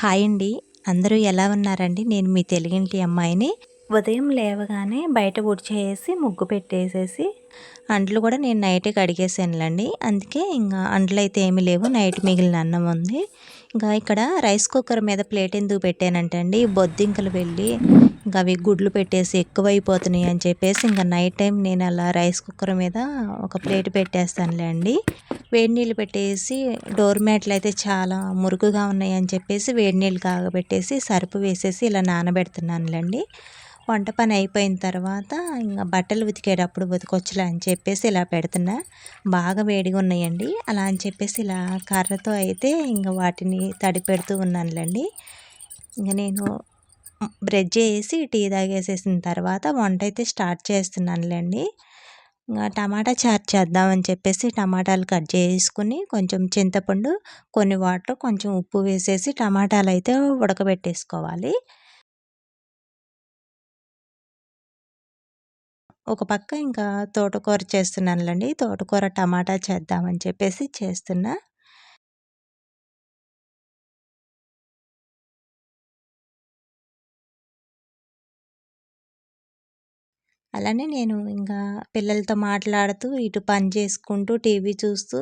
Hi అండి. అందరూ ఎలా ఉన్నారండి? నేను మీ తెలుగింటి అమ్మాయిని. ఉదయం లేవగానే బయట ఊడ్చేసి ముగ్గు పెట్టేసేసి అంట్లు కూడా నేను నైటే కడిగేసానులేండి అందుకే ఇంకా అంట్లు అయితే ఏమీ లేవు నైట్ మిగిలిన అన్నం ఉంది. ఇంకా ఇక్కడ రైస్ కుక్కర్ మీద ప్లేట్ ఎందుకు పెట్టానంటే అండి బొద్దింకలు వెళ్ళి ఇంకా అవి గుడ్లు పెట్టేసి ఎక్కువైపోతున్నాయి అని చెప్పేసి ఇంకా నైట్ టైం నేను అలా రైస్ కుక్కర్ మీద ఒక ప్లేట్ పెట్టేస్తానులే అండి. వేడి నీళ్ళు పెట్టేసి డోర్ మ్యాట్లు అయితే చాలా మురుగుగా ఉన్నాయి అని చెప్పేసి వేడి నీళ్ళు కాగబెట్టేసి సరుపు వేసేసి ఇలా నానబెడుతున్నానులేండి వంట పని అయిపోయిన తర్వాత ఇంకా బట్టలు ఉతికేటప్పుడు ఉతికొచ్చులే అని చెప్పేసి ఇలా పెడుతున్నా. బాగా వేడిగా ఉన్నాయండి. అలా అని చెప్పేసి ఇలా కర్రతో అయితే ఇంకా వాటిని తడి పెడుతూ ఉన్నానులేండి. ఇంకా నేను బ్రెడ్ చేసి టీ తాగేసేసిన తర్వాత వంట అయితే స్టార్ట్ చేస్తున్నానులేండి. ఇంకా టమాటా చారు చేద్దామని చెప్పేసి టమాటాలు కట్ చేసుకుని కొంచెం చింతపండు కొన్ని వాటర్ కొంచెం ఉప్పు వేసేసి టమాటాలు అయితే ఉడకబెట్టేసుకోవాలి. ఒక పక్క ఇంకా తోటకూర చేస్తున్నానులేండి. తోటకూర టమాటా చేద్దామని చెప్పేసి చేస్తున్నా. అలానే నేను ఇంకా పిల్లలతో మాట్లాడుతూ ఇటు పని చేసుకుంటూ టీవీ చూస్తూ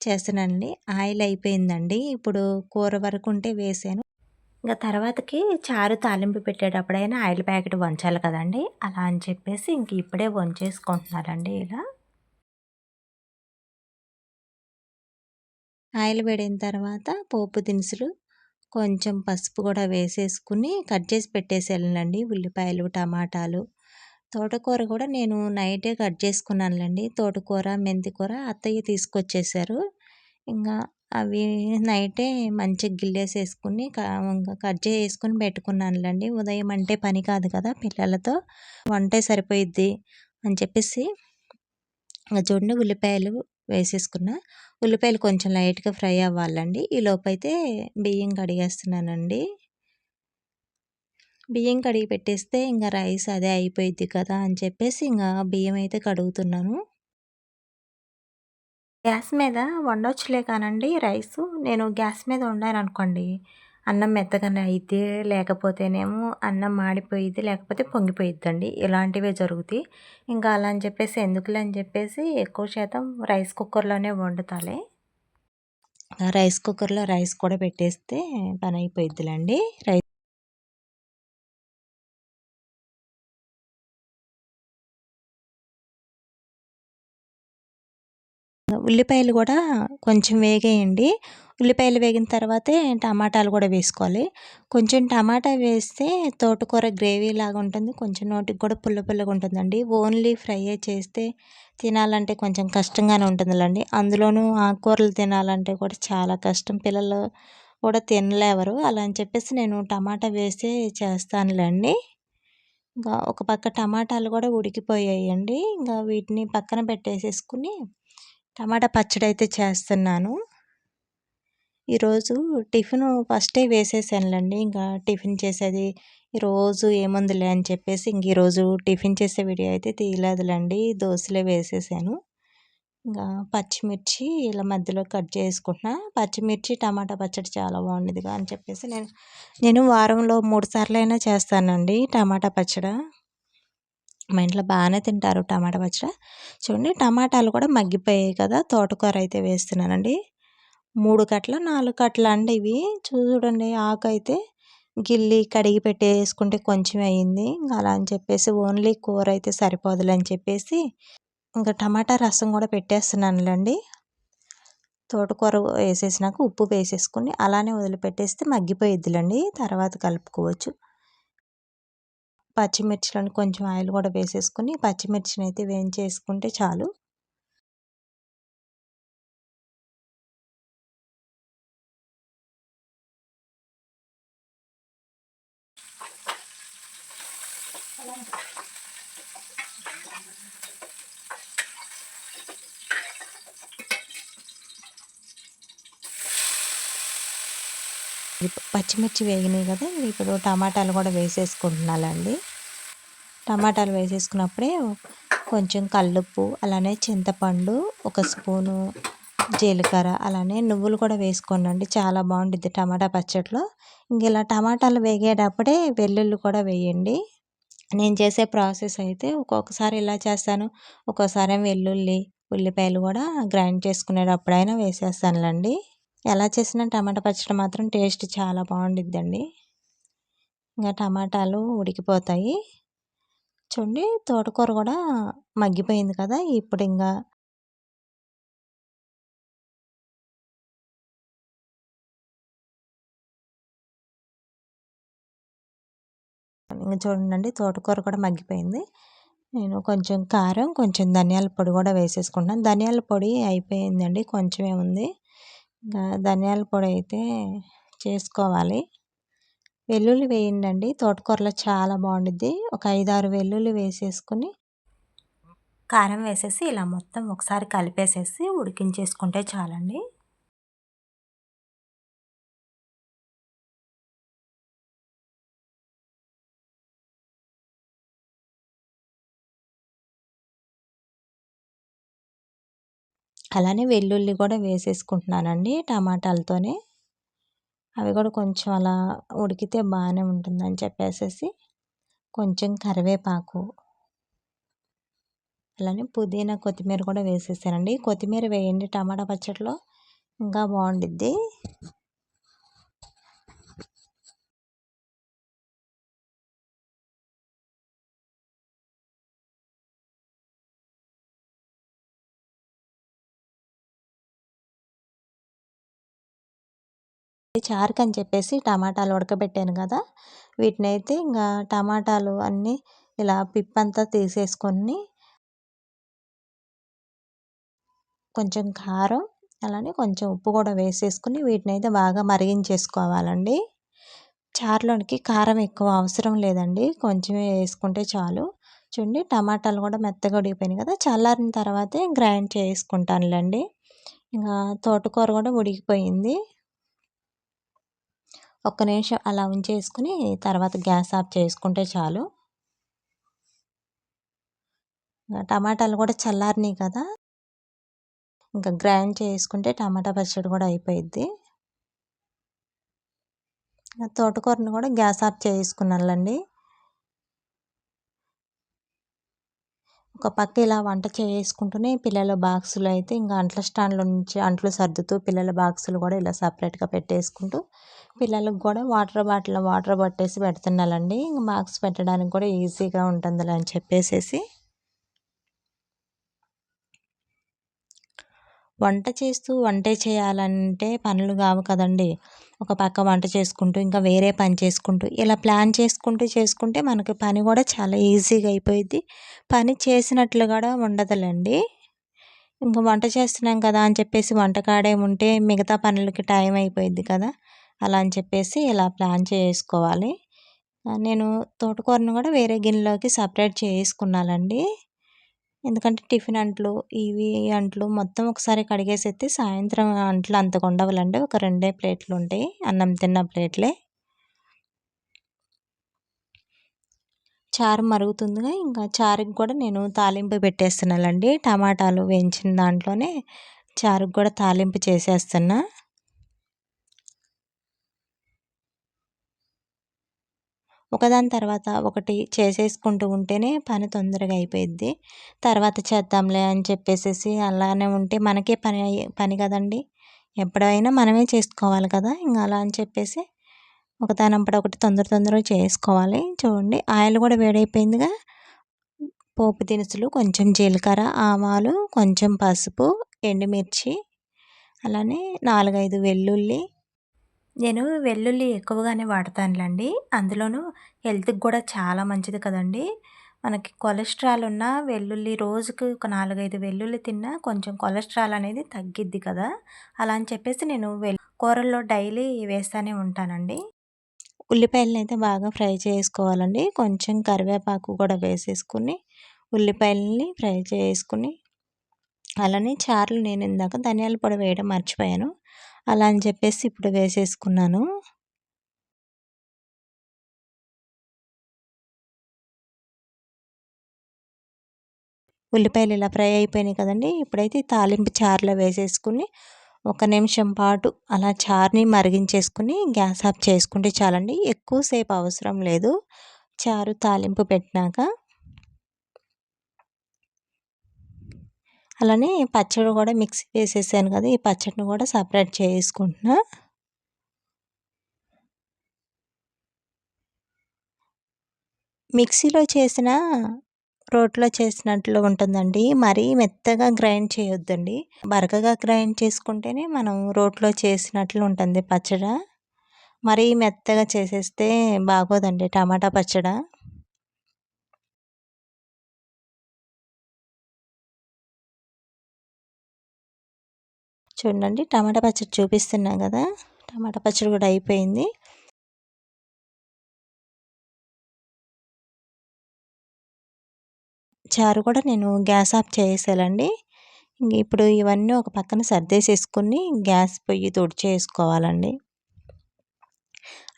చేస్తున్నానండి. ఆయిల్ అయిపోయిందండి. ఇప్పుడు కూర వరకు ఉంటే వేసాను. ఇంకా తర్వాతకి చారు తాలింపు పెట్టేటప్పుడైనా ఆయిల్ ప్యాకెట్ వంచాలి కదండి. అలా అని చెప్పేసి ఇంక ఇప్పుడే వంచేసుకుంటున్నారండి ఇలా. ఆయిల్ వేడిన తర్వాత పోపు దినుసులు కొంచెం పసుపు కూడా వేసేసుకుని కట్ చేసి పెట్టేసేయాలండి. ఉల్లిపాయలు టమాటాలు తోటకూర కూడా నేను నైటే కట్ చేసుకున్నానులేండి. తోటకూర మెంతికూర అత్తయ్య తీసుకొచ్చేసారు. ఇంకా అవి నైటే మంచిగా గిల్లేసేసుకుని కట్ చేసుకుని పెట్టుకున్నానులేండి. ఉదయం అంటే పని కాదు కదా పిల్లలతో. వంటే సరిపోయిద్ది అని చెప్పేసి చూడండి ఉల్లిపాయలు వేసేసుకున్న. ఉల్లిపాయలు కొంచెం లైట్గా ఫ్రై అవ్వాలండి. ఈ లోపైతే బియ్యం కడిగేస్తున్నానండి. బియ్యం కడిగి పెట్టేస్తే ఇంకా రైస్ అదే అయిపోయిద్ది కదా అని చెప్పేసి ఇంకా బియ్యం అయితే కడుగుతున్నాను. గ్యాస్ మీద వండొచ్చులే కానండి రైసు. నేను గ్యాస్ మీద వండాను అనుకోండి. అన్నం మెత్తగానే అయితే లేకపోతేనేమో అన్నం మాడిపోయిద్ది లేకపోతే పొంగిపోయిద్దండి. ఇలాంటివే జరుగుతాయి. ఇంకా అలా అని చెప్పేసి ఎందుకులే అని చెప్పేసి ఎక్కువ శాతం రైస్ కుక్కర్లోనే వండుతాలే. రైస్ కుక్కర్లో రైస్ కూడా పెట్టేస్తే పని అయిపోయిద్దిలేండి. రైస్ ఉల్లిపాయలు కూడా కొంచెం వేగేయండి. ఉల్లిపాయలు వేగిన తర్వాతే టమాటాలు కూడా వేసుకోవాలి. కొంచెం టమాటా వేస్తే తోటకూర గ్రేవీ లాగా ఉంటుంది. కొంచెం నోటికి కూడా పుల్ల పుల్లగా ఉంటుందండి. ఓన్లీ ఫ్రై చేస్తే తినాలంటే కొంచెం కష్టంగానే ఉంటుందిలండి. అందులోనూ ఆకుకూరలు తినాలంటే కూడా చాలా కష్టం. పిల్లలు కూడా తినలేవరు. అలా అని చెప్పేసి నేను టమాటా వేసి చేస్తానులేండి. ఇంకా ఒక పక్క టమాటాలు కూడా ఉడికిపోయాయండి. ఇంకా వీటిని పక్కన పెట్టేసేసుకుని టమాటా పచ్చడి అయితే చేస్తున్నాను. ఈరోజు టిఫిన్ ఫస్టే వేసేసానులేండి. ఇంకా టిఫిన్ చేసేది ఈరోజు ఏముందిలే అని చెప్పేసి ఇంక ఈరోజు టిఫిన్ చేసే వీడియో అయితే తీయలేదులేండి. దోశలే వేసేసాను. ఇంకా పచ్చిమిర్చి ఇలా మధ్యలో కట్ చేసుకుంటున్నా. పచ్చిమిర్చి టమాటా పచ్చడి చాలా బాగుండేదిగా అని చెప్పేసి నేను నేను వారంలో మూడు సార్లు అయినా చేస్తానండి టమాటా పచ్చడి. మా ఇంట్లో బాగానే తింటారు టమాటా పచ్చడి. చూడండి టమాటాలు కూడా మగ్గిపోయాయి కదా తోటకూర అయితే వేస్తున్నానండి. మూడు కట్ల నాలుగు కట్ల అండి ఇవి. చూడండి ఆకు అయితే గిల్లి కడిగి పెట్టేసుకుంటే కొంచెం అయ్యింది ఇంకా అలా అని చెప్పేసి ఓన్లీ కూర అయితే సరిపోదులే అని చెప్పేసి ఇంకా టమాటా రసం కూడా పెట్టేస్తున్నానులేండి. తోటకూర వేసేసినాక ఉప్పు వేసేసుకుని అలానే వదిలిపెట్టేస్తే మగ్గిపోయిద్దిలండి. తర్వాత కలుపుకోవచ్చు. పచ్చిమిర్చిలను కొంచెం ఆయిల్ కూడా వేసేసుకుని పచ్చిమిర్చిని అయితే వేయించేసుకుంటే చాలు. పచ్చిమిర్చి వేగినాయి కదా ఇప్పుడు టమాటాలు కూడా వేసేసుకుంటున్నానండి. టమాటాలు వేసేసుకున్నప్పుడే కొంచెం కల్లుప్పు అలానే చింతపండు ఒక స్పూను జీలకర్ర అలానే నువ్వులు కూడా వేసుకోండి చాలా బాగుంటుంది టమాటా పచ్చడిలో ఇంక ఇలా టమాటాలు వేగేటప్పుడే వెల్లుల్లి కూడా వేయండి. నేను చేసే ప్రాసెస్ అయితే ఒక్కొక్కసారి ఇలా చేస్తాను ఒక్కోసారి వెల్లుల్లి ఉల్లిపాయలు కూడా గ్రైండ్ చేసుకునేటప్పుడైనా వేసేస్తానులేండి. ఎలా చేసిన టమాటా పచ్చడి మాత్రం టేస్ట్ చాలా బాగుండిద్దండి. ఇంకా టమాటాలు ఉడికిపోతాయి. చూడండి తోటకూర కూడా మగ్గిపోయింది కదా ఇప్పుడు ఇంకా ఇంకా చూడండి తోటకూర కూడా మగ్గిపోయింది. నేను కొంచెం కారం కొంచెం ధనియాల పొడి కూడా వేసేసుకుంటాను ధనియాల పొడి అయిపోయిందండి కొంచెమే ఉంది. ధనియాల పొడి అయితే చేసుకోవాలి. వెల్లుల్లి వేయండి తోటకూరలో చాలా బాగుంటుంది ఒక ఐదారు వెల్లుల్లి వేసేసుకుని కారం వేసేసి ఇలా మొత్తం ఒకసారి కలిపేసేసి ఉడికించేసుకుంటే చాలండి. అలానే వెల్లుల్లి కూడా వేసేసుకుంటున్నానండి టమాటాలతోనే. అవి కూడా కొంచెం అలా ఉడికితే బాగానే ఉంటుందని చెప్పేసి కొంచెం కరివేపాకు. అలానే పుదీనా కొత్తిమీర కూడా వేసేసానండి. కొత్తిమీర వేయండి టమాటా పచ్చడిలో. ఇంకా బాగుండిద్ది. చారుకు అని చెప్పేసి టమాటాలు ఉడకబెట్టాను కదా. వీటిని అయితే ఇంకా టమాటాలు అన్నీ ఇలా పిప్పంతా తీసేసుకొని కొంచెం కారం అలానే కొంచెం ఉప్పు కూడా వేసేసుకుని వీటిని అయితే బాగా మరిగించేసుకోవాలండి. చారులోనికి కారం ఎక్కువ అవసరం లేదండి. కొంచెమే వేసుకుంటే చాలు. చూడండి టమాటాలు కూడా మెత్తగా ఉడికిపోయినాయి కదా. చల్లారిన తర్వాతే గ్రైండ్ చేసుకుంటానులేండి. ఇంకా తోటకూర కూడా ఉడికిపోయింది. ఒక్క నిమిషం అలా ఉంచేసుకుని తర్వాత గ్యాస్ ఆఫ్ చేసుకుంటే చాలు. టమాటాలు కూడా చల్లారినాయి కదా. ఇంకా గ్రైండ్ చేసుకుంటే టమాటా పచ్చడి కూడా అయిపోయిద్ది. తోటకూరను కూడా గ్యాస్ ఆఫ్ చేసుకున్నానులేండి ఒక పక్క ఇలా వంట చేసుకుంటూనే పిల్లల బాక్సులు అయితే ఇంకా అంట్ల స్టాండ్లో నుంచి అంట్లు సర్దుతూ పిల్లల బాక్సులు కూడా ఇలా సపరేట్గా పెట్టేసుకుంటూ పిల్లలకు కూడా వాటర్ బాటిల్ వాటర్ పట్టేసి పెడుతున్నానండి. ఇంకా మార్క్స్ పెట్టడానికి కూడా ఈజీగా ఉంటుంది అని చెప్పేసేసి. వంట చేస్తూ వంటే చేయాలంటే పనులు కావు కదండి. ఒక పక్క వంట చేసుకుంటూ ఇంకా వేరే పని చేసుకుంటూ ఇలా ప్లాన్ చేసుకుంటూ చేసుకుంటే మనకి పని కూడా చాలా ఈజీగా అయిపోయింది పని చేసినట్లు కూడా ఉండదులేండి. ఇంకా వంట చేస్తున్నాం కదా అని చెప్పేసి వంటకాడే ఉంటే మిగతా పనులకి టైం అయిపోయింది కదా. అలా అని చెప్పేసి ఇలా ప్లాన్ చేసుకోవాలి. నేను తోటకూరను కూడా వేరే గిన్నెలోకి సపరేట్ చేసుకున్నానండి. ఎందుకంటే టిఫిన్ అంట్లు ఇవి అంట్లు మొత్తం ఒకసారి కడిగేసేస్తే సాయంత్రం అంట్లు అంత ఉండవాలండి ఒక రెండే ప్లేట్లు ఉంటాయి అన్నం తిన్న ప్లేట్లే. చారు మరుగుతుందిగా ఇంకా చారుకి కూడా నేను తాలింపు పెట్టేస్తున్నానండి. టమాటాలు వేయించిన దాంట్లోనే చారుకు కూడా తాలింపు చేసేస్తున్నా. ఒకదాని తర్వాత ఒకటి చేసేసుకుంటూ ఉంటేనే పని తొందరగా అయిపోయిద్ది. తర్వాత చేద్దాంలే అని చెప్పేసి అలానే ఉంటే మనకే పని పని కదండి. ఎప్పుడైనా మనమే చేసుకోవాలి కదా ఇంకా అలా అని చెప్పేసి ఒకదానంపడ ఒకటి తొందర తొందరగా చేసుకోవాలి. చూడండి ఆయిల్ కూడా వేడైపోయిందిగా. పోపు దినుసులు కొంచెం జీలకర్ర ఆవాలు కొంచెం పసుపు ఎండుమిర్చి అలానే నాలుగైదు వెల్లుల్లి నేను వెల్లుల్లి ఎక్కువగానే వాడతానులేండి. అందులోనూ హెల్త్కి కూడా చాలా మంచిది కదండి. మనకి కొలెస్ట్రాల్ ఉన్న వెల్లుల్లి రోజుకి ఒక నాలుగైదు వెల్లుల్లి తిన్నా కొంచెం కొలెస్ట్రాల్ అనేది తగ్గిద్ది కదా. అలా అని చెప్పేసి నేను వెల్ కూరల్లో డైలీ వేస్తూనే ఉంటానండి. ఉల్లిపాయలను అయితే బాగా ఫ్రై చేసుకోవాలండి. కొంచెం కరివేపాకు కూడా వేసేసుకుని ఉల్లిపాయలని ఫ్రై చేసుకుని అలానే చారులు నేను ఇందాక ధనియాల పొడి వేయడం మర్చిపోయాను. అలా అని చెప్పేసి ఇప్పుడు వేసేసుకున్నాను. ఉల్లిపాయలు ఇలా ఫ్రై అయిపోయినాయి కదండి. ఇప్పుడైతే తాలింపు చారులో వేసేసుకుని ఒక నిమిషం పాటు అలా చారుని మరిగించేసుకుని గ్యాస్ ఆఫ్ చేసుకుంటే చాలండి. ఎక్కువసేపు అవసరం లేదు. చారు తాలింపు పెట్టినాక అలానే పచ్చడి కూడా మిక్సీ వేసేసాను కదా ఈ పచ్చడిని కూడా సపరేట్ చేసుకుంటున్నా. మిక్సీలో చేసిన రోట్లో చేసినట్లు ఉంటుందండి. మరీ మెత్తగా గ్రైండ్ చేయొద్దండి. బరకగా గ్రైండ్ చేసుకుంటేనే మనం రోట్లో చేసినట్లు ఉంటుంది పచ్చడి. మరీ మెత్తగా చేసేస్తే బాగోదండి టమాటా పచ్చడి. చూడండి. టమాటా పచ్చడి చూపిస్తున్నాం కదా. టమాటా పచ్చడి కూడా అయిపోయింది. చారు కూడా నేను గ్యాస్ ఆఫ్ చేసేయాలండి. ఇప్పుడు ఇవన్నీ ఒక పక్కన సర్దేసేసుకుని గ్యాస్ పొయ్యి తుడిచేసుకోవాలండి.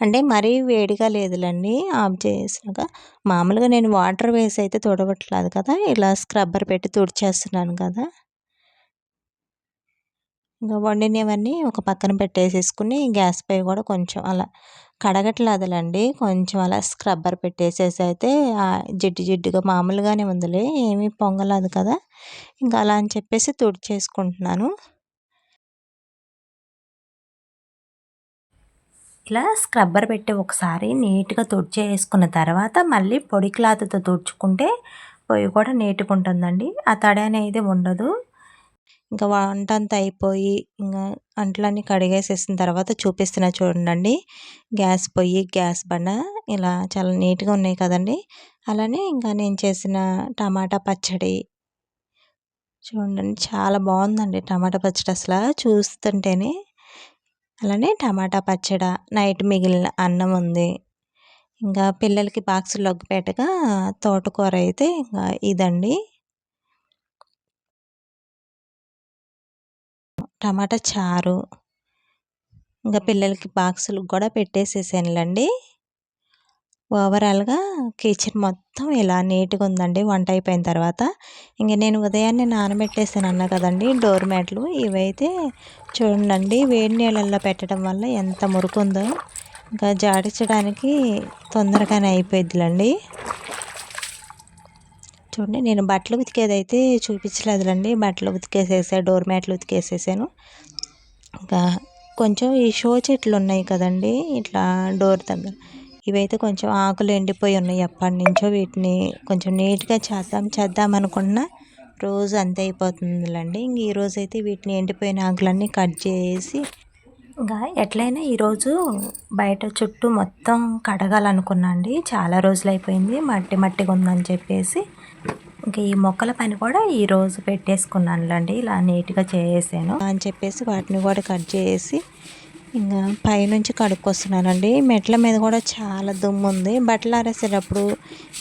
అంటే మరీ వేడిగా లేదులండి. ఆఫ్ చేసినాక మామూలుగా నేను వాటర్ వేసి అయితే తుడవట్లేదు కదా. ఇలా స్క్రబ్బర్ పెట్టి తుడిచేస్తున్నాను కదా. ఇంకా వండినవన్నీ ఒక పక్కన పెట్టేసేసుకుని గ్యాస్ పై కూడా కొంచెం అలా కడగట్లేదులండి. కొంచెం అలా స్క్రబ్బర్ పెట్టేసేసి అయితే జిడ్డు జిడ్డుగా మామూలుగానే ఉందిలే ఏమీ పొంగలేదు కదా. ఇంకా అలా అని చెప్పేసి తుడిచేసుకుంటున్నాను. ఇలా స్క్రబ్బర్ పెట్టి ఒకసారి నీట్గా తుడిచేసుకున్న తర్వాత మళ్ళీ పొడి క్లాత్తో తుడుచుకుంటే పొయ్యి కూడా నీట్గా ఉంటుందండి. ఆ తడి అనేది ఉండదు. ఇంకా వంట అంతా అయిపోయి ఇంకా అంట్లన్నీ కడిగేసేసిన తర్వాత చూపిస్తున్నా చూడండి గ్యాస్ పొయ్యి గ్యాస్ బండ ఇలా చాలా నీట్గా ఉన్నాయి కదండి. అలానే ఇంకా నేను చేసిన టమాటా పచ్చడి. చూడండి చాలా బాగుందండి టమాటా పచ్చడి అసలు చూస్తుంటేనే. అలానే టమాటా పచ్చడి నైట్ మిగిలిన అన్నం ఉంది. ఇంకా పిల్లలకి బాక్సులోకి పెట్టగా తోటకూర అయితే ఇంకా ఇదండి. టమాటా చారు. ఇంకా పిల్లలకి బాక్సులు కూడా పెట్టేసేసానులేండి. ఓవరాల్గా కిచెన్ మొత్తం ఇలా నీట్గా ఉందండి. వంట అయిపోయిన తర్వాత ఇంక నేను ఉదయాన్నే నానబెట్టేసాను అన్న కదండి డోర్ మ్యాట్లు. ఇవైతే చూడండి వేడి నీళ్ళల్లో పెట్టడం వల్ల ఎంత మురుకుందో. ఇంకా జాడించడానికి తొందరగానే అయిపోయిద్దిలండి. చూడండి. నేను బట్టలు ఉతికేదైతే చూపించలేదులండి. బట్టలు ఉతికేసేసా డోర్ మ్యాట్లు ఉతికేసేసాను. ఇంకా కొంచెం ఈ షో చెట్లు ఉన్నాయి కదండి ఇట్లా డోర్ దగ్గర. ఇవైతే కొంచెం ఆకులు ఎండిపోయి ఉన్నాయి ఎప్పటి నుంచో వీటిని కొంచెం నీట్గా చేద్దాం చేద్దాం అనుకున్నా రోజు అంతే అయిపోతుందిలండి. ఇంక ఈరోజు అయితే వీటిని ఎండిపోయిన ఆకులన్నీ కట్ చేసి ఇంకా ఎట్లయినా ఈరోజు బయట చుట్టూ మొత్తం కడగాలనుకున్నా అండి. చాలా రోజులు అయిపోయింది మట్టి మట్టిగా ఉందని చెప్పేసి ఇంకా ఈ మొక్కల పని కూడా ఈరోజు పెట్టేసుకున్నానులండి. ఇలా నీట్గా చేసేసాను. అని చెప్పేసి వాటిని కూడా కట్ చేసి ఇంకా పైనుంచి కడుక్కొస్తున్నానండి. మెట్ల మీద కూడా చాలా దుమ్ము ఉంది. బట్టలు ఆరేసేటప్పుడు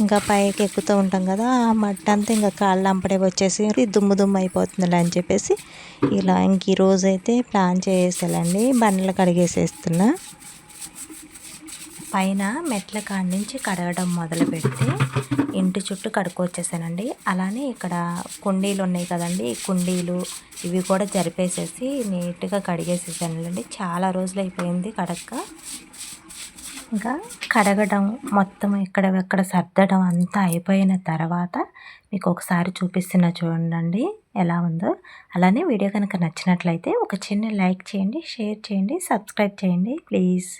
ఇంకా పైకి ఎక్కుతూ ఉంటాం కదా ఆ మట్టి అంతా ఇంకా కాళ్ళు అంపడే వచ్చేసి దుమ్ము దుమ్ము అయిపోతుంది అని చెప్పేసి ఇలా ఇంక ఈరోజైతే అయితే ప్లాన్ చేసేసాలండి బండ్లు కడిగేసేస్తున్నా. పైన మెట్ల కాడ నుంచి కడగడం మొదలుపెడితే ఇంటి చుట్టూ కడుక్కొచ్చేసానండి అలానే ఇక్కడ కుండీలు ఉన్నాయి కదండి ఈ కుండీలు ఇవి కూడా జరిపేసేసి నీట్గా కడిగేసేసానండి. చాలా రోజులు అయిపోయింది కడక్క. ఇంకా కడగడం మొత్తం ఎక్కడ సర్దడం అంతా అయిపోయిన తర్వాత మీకు ఒకసారి చూపిస్తున్న చూడండి ఎలా ఉందో. అలానే వీడియో కనుక నచ్చినట్లయితే ఒక చిన్న లైక్ చేయండి షేర్ చేయండి సబ్స్క్రైబ్ చేయండి ప్లీజ్.